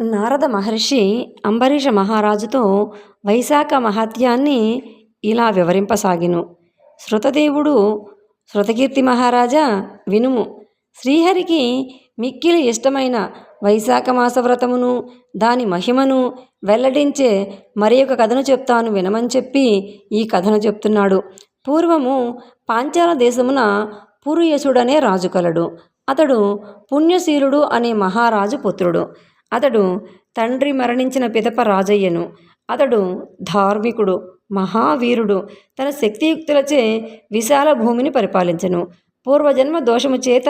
నారద మహర్షి అంబరీష మహారాజుతో వైశాఖ మహాత్యాన్ని ఇలా వివరింపసాగిను. శృతదేవుడు శృతకీర్తి మహారాజా వినుము. శ్రీహరికి మిక్కిలి ఇష్టమైన వైశాఖ మాస వ్రతమును దాని మహిమను వెల్లడించే మరి ఒక కథను చెప్తాను వినమని చెప్పి ఈ కథను చెప్తున్నాడు. పూర్వము పాంచాల దేశమున పురుయసుడనే రాజు కలడు. అతడు పుణ్యశీలుడు అనే మహారాజు పుత్రుడు. అతడు తండ్రి మరణించిన పిదప రాజయ్యను. అతడు ధార్మికుడు మహావీరుడు తన శక్తియుక్తులచే విశాల భూమిని పరిపాలించను. పూర్వజన్మ దోషము చేత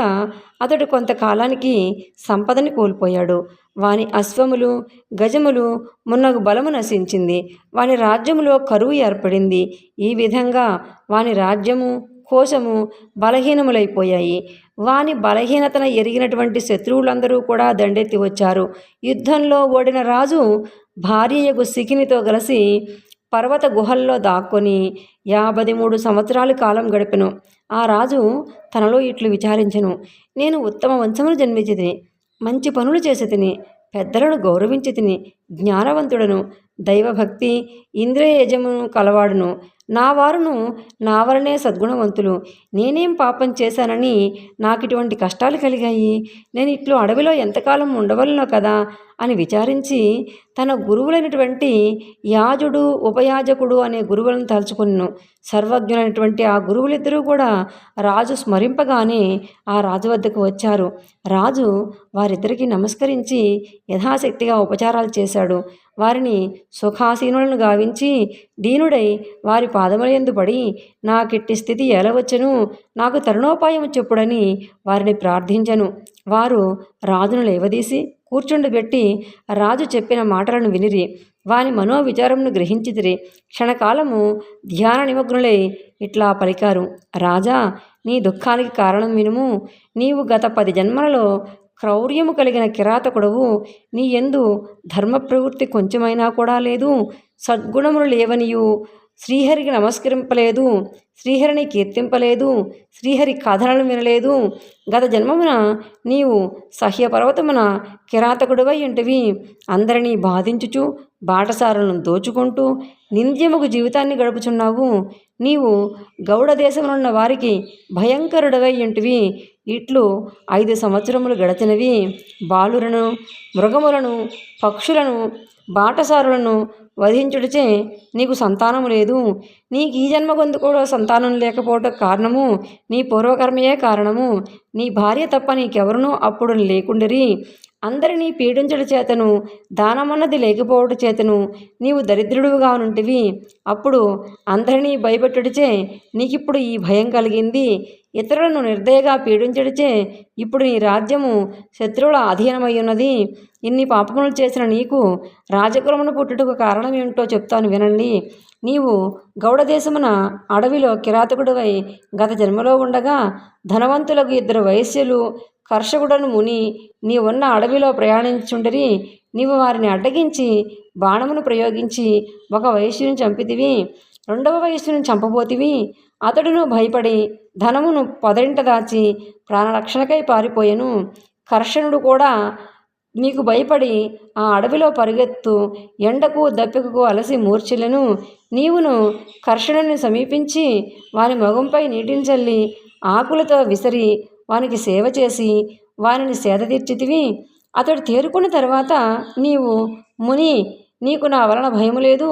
అతడు కొంతకాలానికి సంపదని కోల్పోయాడు. వాని అశ్వములు గజములు మున్నగు బలము నశించింది. వాని రాజ్యములో కరువు ఏర్పడింది. ఈ విధంగా వాని రాజ్యము కోశము బలహీనములైపోయాయి. వాని బలహీనతను ఎరిగినటువంటి శత్రువులందరూ కూడా దండెత్తి వచ్చారు. యుద్ధంలో ఓడిన రాజు భార్యయగు సికినితో కలిసి పర్వత గుహల్లో దాక్కొని యాభై మూడు సంవత్సరాల కాలం గడిపెను. ఆ రాజు తనలో ఇట్లు విచారించెను. నేను ఉత్తమ వంశమును జన్మించి తిని మంచి పనులు చేసి తిని పెద్దలను గౌరవించి తిని జ్ఞానవంతుడను దైవభక్తి ఇంద్రియజమును కలవాడును. నా వారును నా వలనే సద్గుణవంతులు. నేనేం పాపం చేశానని నాకు ఇటువంటి కష్టాలు కలిగాయి. నేను ఇట్లు అడవిలో ఎంతకాలం ఉండవలనో కదా అని విచారించి తన గురువులైనటువంటి యాజుడు ఉపయాజకుడు అనే గురువులను తలుచుకున్నాను సర్వజ్ఞులైనటువంటి ఆ గురువులిద్దరూ కూడా రాజు స్మరింపగానే ఆ రాజు వద్దకు వచ్చారు. రాజు వారిద్దరికీ నమస్కరించి యథాశక్తిగా ఉపచారాలు చేశాడు. వారిని సుఖాసీనులను గావించి దీనుడై వారి పాదములందు పడి నాకిట్టి స్థితి ఏలవచ్చను నాకు తరుణోపాయం చెప్పుడని వారిని ప్రార్థించను. వారు రాజును లేవదీసి కూర్చుండబెట్టి రాజు చెప్పిన మాటలను వినిరి. వాని మనోవిచారమును గ్రహించితిరి. క్షణకాలము ధ్యాన నిమగ్నులై ఇట్లా పలికారు. రాజా నీ దుఃఖానికి కారణం వినుము. నీవు గత పది జన్మలలో క్రౌర్యము కలిగిన కిరాతకుడవు. నీ ఎందు ధర్మ ప్రవృత్తి కొంచెమైనా కూడా లేదు. సద్గుణములు లేవనియు. శ్రీహరికి నమస్కరింపలేదు. శ్రీహరిని కీర్తింపలేదు. శ్రీహరి కథలను వినలేదు. గత జన్మమున నీవు సహ్యపర్వతమున కిరాతకుడివై ఇంటివి అందరినీ బాధించుచు బాటసారులను దోచుకుంటూ నింద్యముకు జీవితాన్ని గడుపుచున్నావు. నీవు గౌడ దేశమునున్న వారికి భయంకరుడవై ఇంటివి ఇట్లు ఐదు సంవత్సరములు గడచినవి. బాలులను మృగములను పక్షులను బాటసారులను వధించుడిచే నీకు సంతానము లేదు. నీకు ఈ జన్మగొందు కూడా సంతానం లేకపోవటం కారణము నీ పూర్వకర్మయే కారణము. నీ భార్య తప్ప నీకెవరునూ అప్పుడు లేకుండిరి. అందరినీ పీడించడు చేతను దానమన్నది లేకపోవడం చేతను నీవు దరిద్రుడుగా నుంటివి. అప్పుడు అందరినీ భయపెట్టుడిచే నీకిప్పుడు ఈ భయం కలిగింది. ఇతరులను నిర్దయగా పీడించడిచే ఇప్పుడు నీ రాజ్యము శత్రువుల అధీనమై ఉన్నది ఇన్ని పాపములు చేసిన నీకు రాజకులమును పుట్టుటకు కారణం ఏమిటో చెప్తాను వినండి. నీవు గౌడదేశమున అడవిలో కిరాతకుడివై గత జన్మలో ఉండగా ధనవంతులకు ఇద్దరు వైశ్యులు కర్షకుడను ముని నీవున్న ఉన్న అడవిలో ప్రయాణించుండరి. నీవు వారిని అడ్డగించి బాణమును ప్రయోగించి ఒక వైశ్యుని చంపితివి. రెండవ వయస్సును చంపబోతివి. అతడును భయపడి ధనమును పొదరింట దాచి ప్రాణరక్షణకై పారిపోయెను. కర్షణుడు కూడా నీకు భయపడి ఆ అడవిలో పరిగెత్తు ఎండకు దప్పికకు అలసి మూర్ఛిలను నీవును కర్షణుని సమీపించి వాని మొగంపై నీటిని చల్లి ఆకులతో విసిరి వానికి సేవ చేసి వానిని సేద తీర్చితివి. అతడు తేరుకున్న తర్వాత నీవు ముని నీకు నా వలన భయము లేదు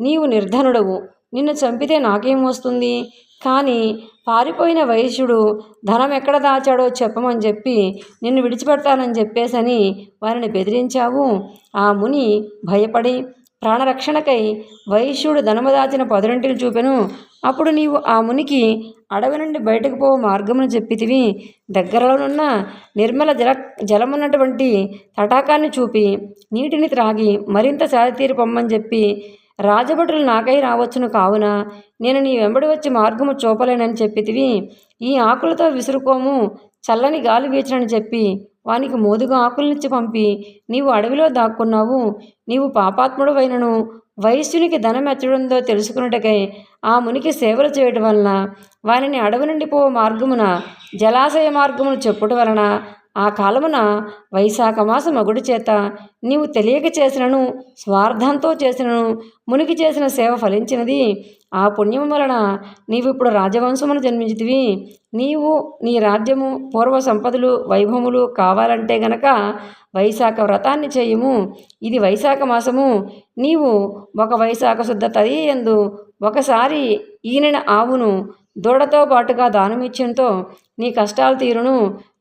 నీవు నిర్ధనుడవు. నిన్ను చంపితే నాకేం వస్తుంది? కానీ పారిపోయిన వైశ్యుడు ధనం ఎక్కడ దాచాడో చెప్పమని చెప్పి నిన్ను విడిచిపెడతానని చెప్పేసని వారిని బెదిరించావు. ఆ ముని భయపడి ప్రాణరక్షణకై వైశ్యుడు ధనము దాచిన పొదరింటిని చూపెను. అప్పుడు నీవు ఆ మునికి అడవి నుండి బయటకు పో మార్గమును చెప్పితివి. దగ్గరలోనున్న నిర్మల జల జలమున్నటువంటి తటాకాన్ని చూపి నీటిని త్రాగి మరింత సాధితీరు పొమ్మని చెప్పి రాజభటులు నాకై రావచ్చును కావున నేను నీ వెంబడి వచ్చి మార్గము చూపలేనని చెప్పితివి. ఈ ఆకులతో విసురుకోము చల్లని గాలి వీచనని చెప్పి వానికి మోదుగా ఆకులనిచ్చి పంపి నీవు అడవిలో దాక్కున్నావు. నీవు పాపాత్ముడు అయినను వైశ్యునికి ధనం ఎచ్చడుందో తెలుసుకున్నటకై ఆ మునికి సేవలు చేయటం వలన వారిని అడవి నుండి పో మార్గమున జలాశయ మార్గమును చెప్పుట వలన ఆ కాలమున వైశాఖ మాస మగుడి చేత నీవు తెలియక చేసినను స్వార్థంతో చేసినను మునికి చేసిన సేవ ఫలించినది. ఆ పుణ్యము వలన నీవు ఇప్పుడు రాజవంశమును జన్మించితివి. నీవు నీ రాజ్యము పూర్వ సంపదలు వైభవములు కావాలంటే గనక వైశాఖ వ్రతాన్ని చేయుము. ఇది వైశాఖ మాసము. నీవు ఒక వైశాఖ శుద్ధ తదియందు ఒకసారి ఈనిన ఆవును దూడతో పాటుగా దానమిచ్చంతో నీ కష్టాలు తీరును.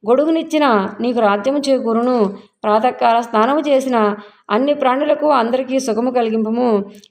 గొడుగునిచ్చిన నీకు రాజ్యము చేకూరును. ప్రాతకాల స్నానము చేసిన అన్ని ప్రాణులకు అందరికీ సుఖము కలిగింపము.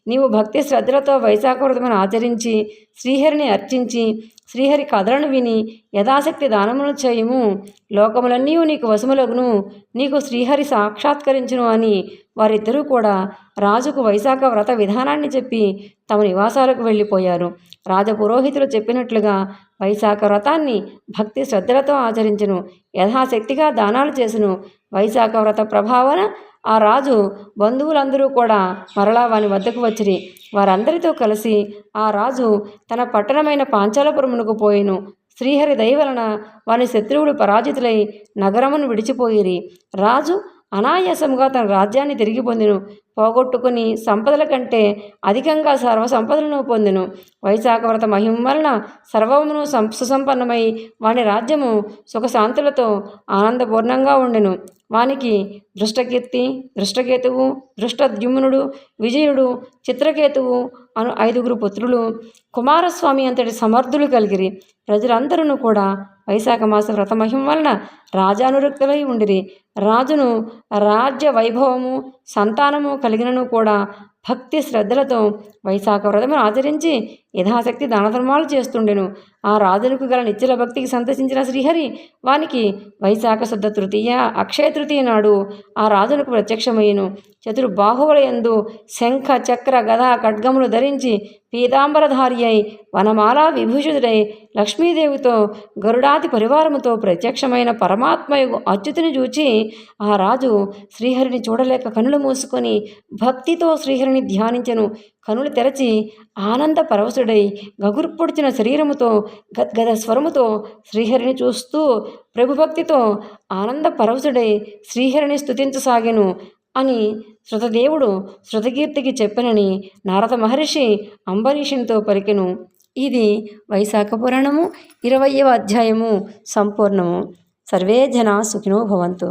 నీవు భక్తి శ్రద్ధలతో వైశాఖ వ్రతమును ఆచరించి శ్రీహరిని అర్చించి శ్రీహరి కథలను విని యథాశక్తి దానమును చేయము. లోకములన్నీ నీకు వశములగును. నీకు శ్రీహరి సాక్షాత్కరించును అని వారిద్దరూ కూడా రాజుకు వైశాఖ వ్రత విధానాన్ని చెప్పి తమ నివాసాలకు వెళ్ళిపోయారు. రాజపురోహితులు చెప్పినట్లుగా వైశాఖ వ్రతాన్ని భక్తి శ్రద్ధలతో ఆచరించును. యథాశక్తిగా దానాలు చేసును. వైశాఖ వ్రత ప్రభావన ఆ రాజు బంధువులందరూ కూడా మరలా వాని వద్దకు వచ్చిరి. వారందరితో కలిసి ఆ రాజు తన పట్టణమైన పాంచాలపురమునకు పోయిను. శ్రీహరి దయ వలన వాని శత్రువులు పరాజితులై నగరమును విడిచిపోయిరి. రాజు అనాయాసంగా తన రాజ్యాన్ని తిరిగి పొందిను. పోగొట్టుకుని సంపదల కంటే అధికంగా సర్వ సంపదలను పొందెను. వైశాఖ వ్రత మహిమ వలన సర్వమును సం సుసంపన్నమై వాని రాజ్యము సుఖశాంతులతో ఆనందపూర్ణంగా ఉండెను. వానికి దృష్టకీర్తి దృష్టకేతువు దృష్టద్యుమ్నుడు విజయుడు చిత్రకేతువు అను ఐదుగురు పుత్రులు కుమారస్వామి అంతటి సమర్థులు కలిగిరి. ప్రజలందరూ కూడా వైశాఖ మాస వ్రతమహిం వలన రాజానురక్తులై ఉండిరి. రాజును రాజ్య వైభవము సంతానము కలిగినను కూడా భక్తి శ్రద్ధలతో వైశాఖ వ్రతమును ఆచరించి యథాశక్తి దానధర్మాలు చేస్తుండెను. ఆ రాజునికి గల నిత్యల భక్తికి సంతసించిన శ్రీహరి వానికి వైశాఖ శుద్ధ తృతీయ అక్షయ తృతీయ నాడు ఆ రాజునకు ప్రత్యక్షమయ్యను. చతుర్బాహువులయందు శంఖ చక్ర గద ఖడ్గములు ధరించి పీతాంబరధారి అయి వనమాలా విభూషితుడై లక్ష్మీదేవితో గరుడాది పరివారముతో ప్రత్యక్షమైన పరమాత్మయు అచ్యుతుని చూచి ఆ రాజు శ్రీహరిని చూడలేక కనులు మూసుకొని భక్తితో శ్రీహరిని ధ్యానించెను. కనులు తెరచి ఆనంద పరవశుడై గగుర్పొడిచిన శరీరముతో గద్గద స్వరముతో శ్రీహరిని చూస్తూ ప్రభుభక్తితో ఆనంద పరవశుడై శ్రీహరిని స్థుతించసాగెను అని శృతదేవుడు శృతకీర్తికి చెప్పనని నారద మహర్షి అంబరీషునితో పలికెను. ఇది వైశాఖ పురాణము ఇరవయవ అధ్యాయము సంపూర్ణము. సర్వే జనా సుఖినో భవంతు.